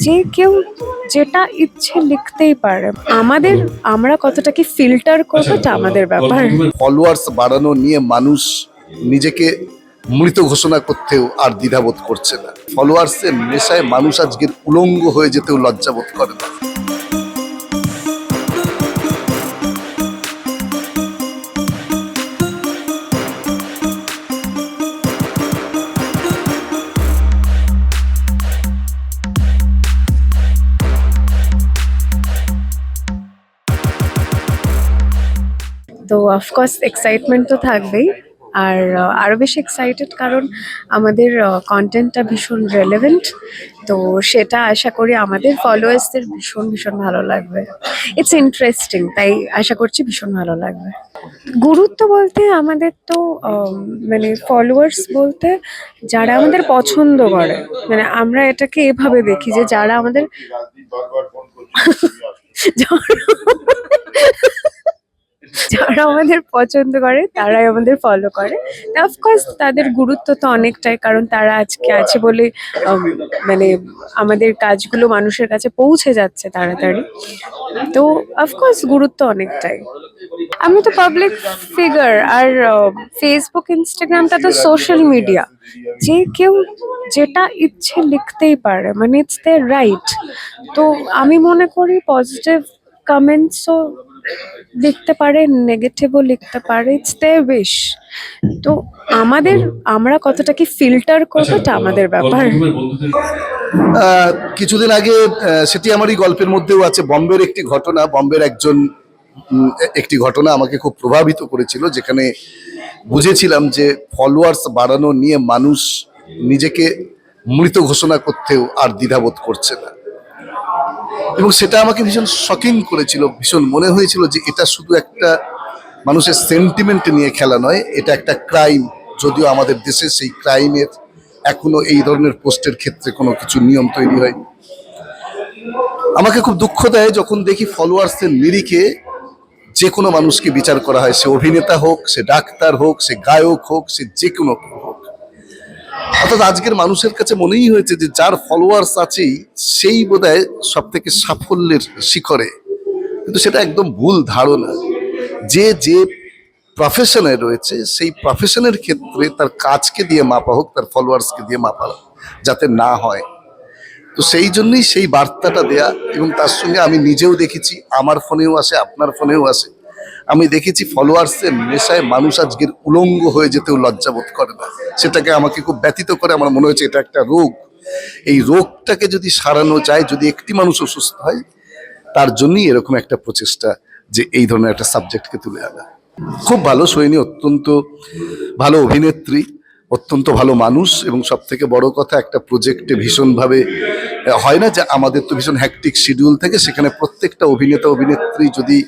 যে কেউ যেটা ইচ্ছে লিখতেই পারে। আমাদের, আমরা কতটা কি ফিল্টার করব আমাদের ব্যাপার। ফলোয়ার্স বাড়ানো নিয়ে মানুষ নিজেকে মৃত ঘোষণা করতেও আর দ্বিধাবোধ করছে না। ফলোয়ার্সের নেশায় মানুষ আজকের উলঙ্গ হয়ে যেতেও লজ্জাবোধ করে না। তো অফকোর্স এক্সাইটমেন্ট তো থাকবেই। আর আরও বেশি এক্সাইটেড কারণ আমাদের কন্টেন্টটা ভীষণ রেলেভেন্ট তো সেটা আশা করি আমাদের ফলোয়ার্সদের ভীষণ ভীষণ ভালো লাগবে। ইটস ইন্টারেস্টিং তাই আশা করছি ভীষণ ভালো লাগবে। গুরুত্ব বলতে আমাদের তো মানে ফলোয়ার্স বলতে যারা আমাদের পছন্দ করে। মানে আমরা এটাকে এভাবে দেখি যে যারা আমাদের যারা আমাদের পছন্দ করে তারাই আমাদের ফলো করে। অফকোর্স তাদের গুরুত্ব তো অনেকটাই কারণ তারা আজকে আছে বলে মানে আমাদের কাজগুলো মানুষের কাছে পৌঁছে যাচ্ছে তাড়াতাড়ি। তো অফকোর্স গুরুত্ব অনেকটাই। আমি তো পাবলিক ফিগার আর ফেসবুক ইনস্টাগ্রামটা তো সোশ্যাল মিডিয়া যে কেউ যেটা ইচ্ছে লিখতেই পারে মানে ইটস দে রাইট তো আমি মনে করি পজিটিভ কমেন্টসও লিখতে পারে নেগেটিভও লিখতে পারে ইটস দে উইশ তো আমাদের আমরা কতটা কি ফিল্টার করব এটা আমাদের ব্যাপার। আহ, কিছুদিন আগে আহ, সেটি আমারই গল্পের মধ্যেও আছে। বম্বের একটি ঘটনা বম্বের একজন একটি ঘটনা আমাকে খুব প্রভাবিত করেছিল যেখানে বুঝেছিলাম যে ফলোয়ার্স বাড়ানো নিয়ে মানুষ নিজেকে মৃত ঘোষণা করতেও আর দ্বিধাবোধ করছে না। এবং সেটা আমাকে ভীষণ শকিং করেছিল, ভীষণ মনে হয়েছিল যে এটা শুধু একটা মানুষের সেন্টিমেন্ট নিয়ে খেলা নয়, এটা একটা ক্রাইম যদিও আমাদের দেশে সেই ক্রাইমের এখনও এই ধরনের পোস্টের ক্ষেত্রে কোনো কিছু নিয়ম তৈরি হয়নি আমাকে খুব দুঃখ দেয় যখন দেখি ফলোয়ার্সের নিরিখে যে কোনো মানুষকে বিচার করা হয়। সে অভিনেতা হোক, সে ডাক্তার হোক, সে গায়ক হোক, সে যে কোনো হোক। অর্থাৎ আজকের মানুষের কাছে মনেই হয়েছে যে যার ফলোয়ার্স আছেই সেই বোধহয় সব থেকে সাফল্যের শিখরে। কিন্তু সেটা একদম ভুল ধারণা। যে যে প্রফেশনে রয়েছে সেই প্রফেশনের ক্ষেত্রে তার কাজকে দিয়ে মাপা হোক তার ফলোয়ার্সকে দিয়ে মাপা হোক, যাতে না হয়। তো সেই জন্যই সেই বার্তাটা দেয়া এবং তার সঙ্গে আমি নিজেও দেখেছি আমার ফোনেও আসে আপনার ফোনেও আসে। আমি দেখেছি ফলোয়ার্সের নেশায় মানুষ আজকের উলঙ্গ হয়ে যেতেও লজ্জাবোধ করে না। সেটাকে আমাকে খুব ব্যতীত করে আমার মনে হয়েছে এটা একটা রোগ। এই রোগটাকে যদি সারানো যায়, যদি একটি মানুষ অসুস্থ হয়, তার জন্যই এরকম একটা প্রচেষ্টা যে এই ধরনের একটা সাবজেক্টকে তুলে আনা। খুব ভালো, সৈনী, অত্যন্ত ভালো অভিনেত্রী। অত্যন্ত ভালো মানুষ এবং সব থেকে বড় কথা একটা প্রজেক্টে ভীষণভাবে হয় না যে আমাদের তো ভীষণ হ্যাকটিক শিডিউল থাকে, সেখানে প্রত্যেকটা অভিনেতা, অভিনেত্রী যদি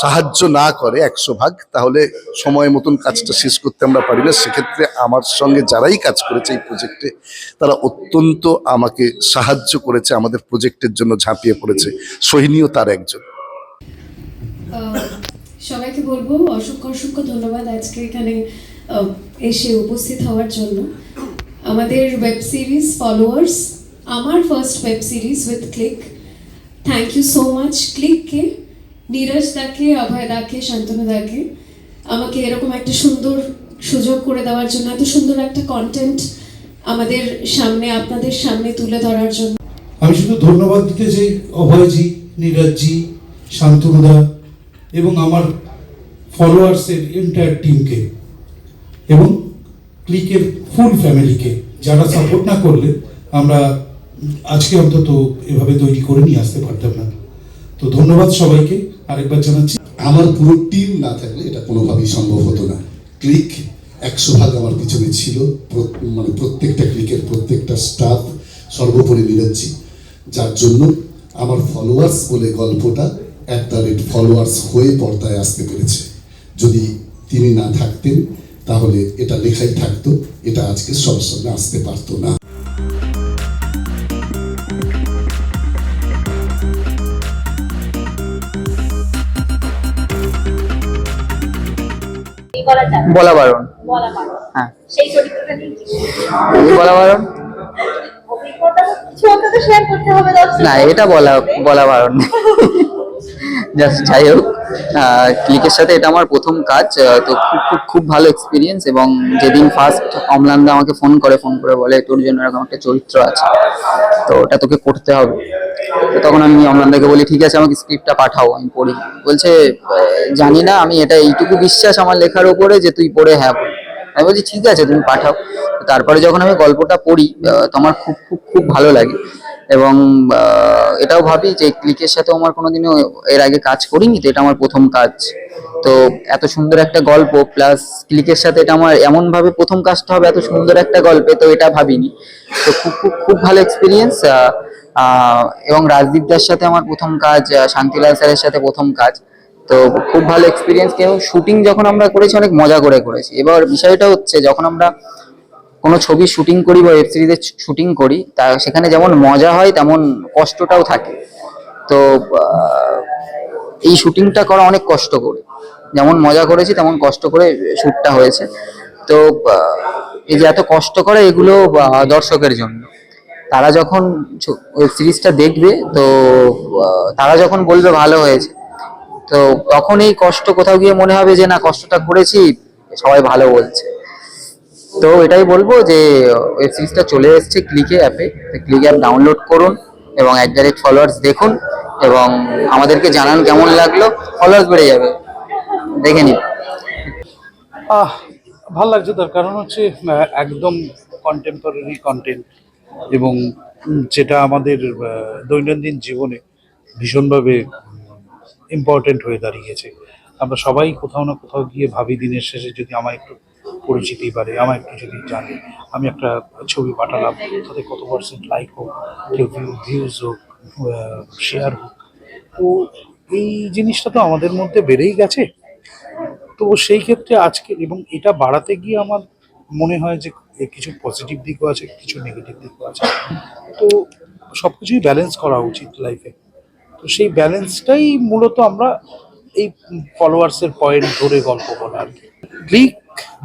সাহায্য না করে একশো ভাগ, তাহলে সময় মতন কাজটা শেষ করতে আমরা পারি না। সেক্ষেত্রে আমার সঙ্গে যারাই কাজ করেছে এই প্রজেক্টে তারা অত্যন্ত আমাকে সাহায্য করেছে, আমাদের প্রজেক্টের জন্য ঝাঁপিয়ে পড়েছে। সোহিনীও তার একজন। সবাইকে বলব অসংখ্য অসংখ্য ধন্যবাদ আজকে এখানে এসে উপস্থিত হওয়ার জন্য। আমাদের ওয়েব সিরিজ ফলোয়ার্স আমার first web series with click thank you so much ক্লিককে Neeraj দাকে অভয় দাকে শান্তনু দাকে। আমাকে এরকম একটা সুন্দর সুযোগ করে দেওয়ার জন্য, এত সুন্দর একটা কন্টেন্ট আমাদের সামনে, আপনাদের সামনে তুলে ধরার জন্য। আমি শুধু ধন্যবাদ দিতে চাই অভয়জি নীরজজি শান্তনুদা এবং আমার ফলোয়ার্সের এন্টায়ার টিমকে এবং ক্লিকের ফুল ফ্যামিলিকে যারা সাপোর্ট না করলে আমরা আজকে অন্তত এভাবে তৈরি করে নিয়ে আসতে পারতাম না। তো ধন্যবাদ সবাইকে। আরেকবার জানাচ্ছি, আমার পুরো টিম না থাকলে এটা কোনোভাবেই সম্ভব হতো না। ক্লিক একশো ভাগ আমার পিছনে ছিল। মানে প্রত্যেকটা ক্লিকের প্রত্যেকটা স্টাফ সর্বোপরি মিলেছি যার জন্য আমার ফলোয়ার্স বলে গল্পটা অ্যাট দ্য রেট ফলোয়ার্স হয়ে পর্দায় আসতে পেরেছে। যদি তিনি না থাকতেন তাহলে এটা লেখাই থাকতো এটা আজকে সবার সামনে আসতে পারতো না। বলা বারণ। হ্যাঁ। বলা বারণ? না এটা বলা বলা বারণ। জাস্ট যাই হোক। ক্লিকের সাথে এটা আমার প্রথম কাজ তো খুব খুব খুব ভালো এক্সপিরিয়েন্স এবং যেদিন ফার্স্ট অমলান্দা আমাকে ফোন করে ফোন করে বলে, তোর জন্য এরকম একটা চরিত্র আছে, তো ওটা তোকে করতে হবে। তো তখন আমি অমলান্দাকে বলি, ঠিক আছে, আমাকে স্ক্রিপ্টটা পাঠাও, আমি পড়ি। বলছে জানি না, আমি এটা এইটুকু বিশ্বাস আমার লেখার ওপরে যে তুই পড়ে হ্যাঁ আমি বলছি, ঠিক আছে, তুমি পাঠাও। তারপরে যখন আমি গল্পটা পড়ি তো আমার খুব খুব খুব ভালো লাগে। এবং এটাও ভাবি যে ক্লিকের সাথে আমার কোনোদিনও এর আগে কাজ করিনি, তো এটা আমার প্রথম কাজ। তো এত সুন্দর একটা গল্প, প্লাস ক্লিকের সাথে এটা আমার এমন ভাবে প্রথম কাজটা হবে, এত সুন্দর একটা গল্পে, তো এটা ভাবিনি। তো খুব খুব খুব ভালো এক্সপিরিয়েন্স এবং রাজদীপ দার সাথে আমার প্রথম কাজ শান্তিলাল স্যারের সাথে প্রথম কাজ। তো খুব ভালো এক্সপিরিয়েন্স এবং শুটিং যখন আমরা করেছি, অনেক মজা করে করেছি। এবার বিষয়টা হচ্ছে, যখন আমরা কোনো ছবি শুটিং করি বা ওয়েব সিরিজের শুটিং করি, তা সেখানে যেমন মজা হয়, তেমন কষ্টটাও থাকে। তো এই শুটিংটা করা অনেক কষ্ট করে। যেমন মজা করেছি, তেমন কষ্ট করে শ্যুটটা হয়েছে। তো এই যে এত কষ্ট করে এগুলো দর্শকের জন্য। তারা যখন ওয়েব সিরিজটা দেখবে, তো তারা যখন বলবে ভালো হয়েছে, তো তখন এই কষ্ট কোথাও গিয়ে মনে হবে যে, না, কষ্টটা করেছি, সবাই ভালো বলছে। তো এটাই বলব যে ওয়েব সিরিজটা চলে এসেছে ক্লিকে অ্যাপে ক্লিক অ্যাপ ডাউনলোড করুন এবং এক ডাইরেক্ট ফলোয়ার্স দেখুন এবং আমাদেরকে জানান কেমন লাগল। ফলোয়ার্স বেড়ে যাবে। দেখে নিন। আহ, ভালো লাগছে তার কারণ হচ্ছে একদম কন্টেম্পোরারি কন্টেন্ট এবং যেটা আমাদের দৈনন্দিন জীবনে ভীষণভাবে ইম্পর্টেন্ট হয়ে দাঁড়িয়েছে। আমরা সবাই কোথাও না কোথাও গিয়ে ভাবি দিনের শেষে যদি আমার একটু পরিচিতি বাড়ে আমার একটু যদি জানে। আমি একটা ছবি পাঠালাম, তাতে কত পার্সেন্ট লাইক হোক, কেউ ভিউজ হোক শেয়ার হোক। তো এই জিনিসটা তো আমাদের মধ্যে বেড়েই গেছে। তো সেই ক্ষেত্রে আজকে এবং এটা বাড়াতে গিয়ে আমার মনে হয় যে কিছু পজিটিভ দিকও আছে, কিছু নেগেটিভ দিকও আছে। তো সব কিছুই ব্যালেন্স করা উচিত লাইফে তো সেই ব্যালেন্সটাই মূলত আমরা এই ফলোয়ার্সের পয়েন্ট ধরে গল্প বলা আর কি।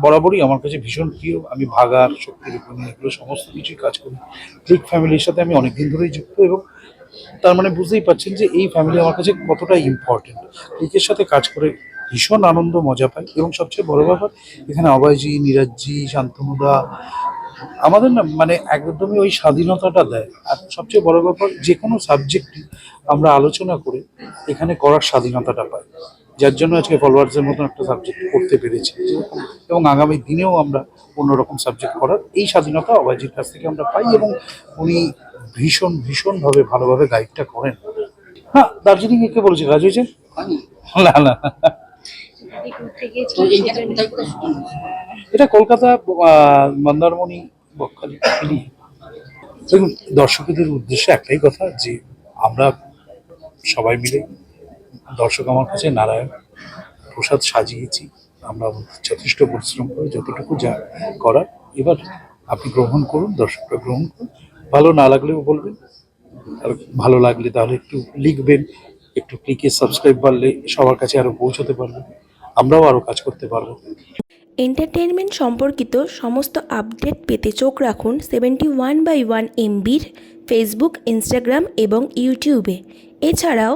বরাবরই আমার কাছে ভীষণ প্রিয়। আমি ভাগার শক্তির উপর এগুলো সমস্ত কিছুই কাজ করি। ক্লিক ফ্যামিলির সাথে আমি অনেকদিন ধরেই যুক্ত এবং তার মানে বুঝতেই পারছেন যে এই ফ্যামিলি আমার কাছে কতটা ইম্পর্টেন্ট ক্লিকের সাথে কাজ করে ভীষণ আনন্দ, মজা পাই এবং সবচেয়ে বড় ব্যাপার, এখানে অভয়জি, নিরাজজি, শান্তনুদা, আমাদের না মানে একদমই ওই স্বাধীনতাটা দেয়। আর সবচেয়ে বড় ব্যাপার যে কোনো সাবজেক্ট আমরা আলোচনা করে এখানে করার স্বাধীনতাটা পাই। যার জন্য আজকে ফলোয়ার্সের মতন একটা সাবজেক্ট করতে পেরেছি। এবং আগামী দিনেও আমরা অন্যরকম সাবজেক্ট করার এই স্বাধীনতা অভয়জির কাছ থেকে আমরা পাই এবং উনি ভীষণ ভীষণভাবে ভালোভাবে গাইডটা করেন। হ্যাঁ দার্জিলিং কে বলেছে? কাজ হয়েছে না না। এটা কলকাতা মন্দারমণি বকখালি। দেখুন দর্শকদের উদ্দেশ্যে একটাই কথা যে আমরা সবাই মিলে দর্শক আমার কাছে নারায়ণ প্রসাদ সাজিয়েছি। আমরা যথেষ্ট পরিশ্রম করে যতটুকু যা করার এবার আপনি গ্রহণ করুন, দর্শকরা গ্রহণ করুন। ভালো না লাগলেও বলবেন, আর ভালো লাগলে তাহলে একটু লিখবেন, একটু ক্লিকে সাবস্ক্রাইব বাড়লে সবার কাছে আরও পৌঁছতে পারবেন আমরাও আরও কাজ করতে পারব। এন্টারটেনমেন্ট সম্পর্কিত সমস্ত আপডেট পেতে চোখ রাখুন সেভেন্টি ওয়ান বাই ওয়ান এমবির ফেসবুক ইনস্টাগ্রাম এবং ইউটিউবে এছাড়াও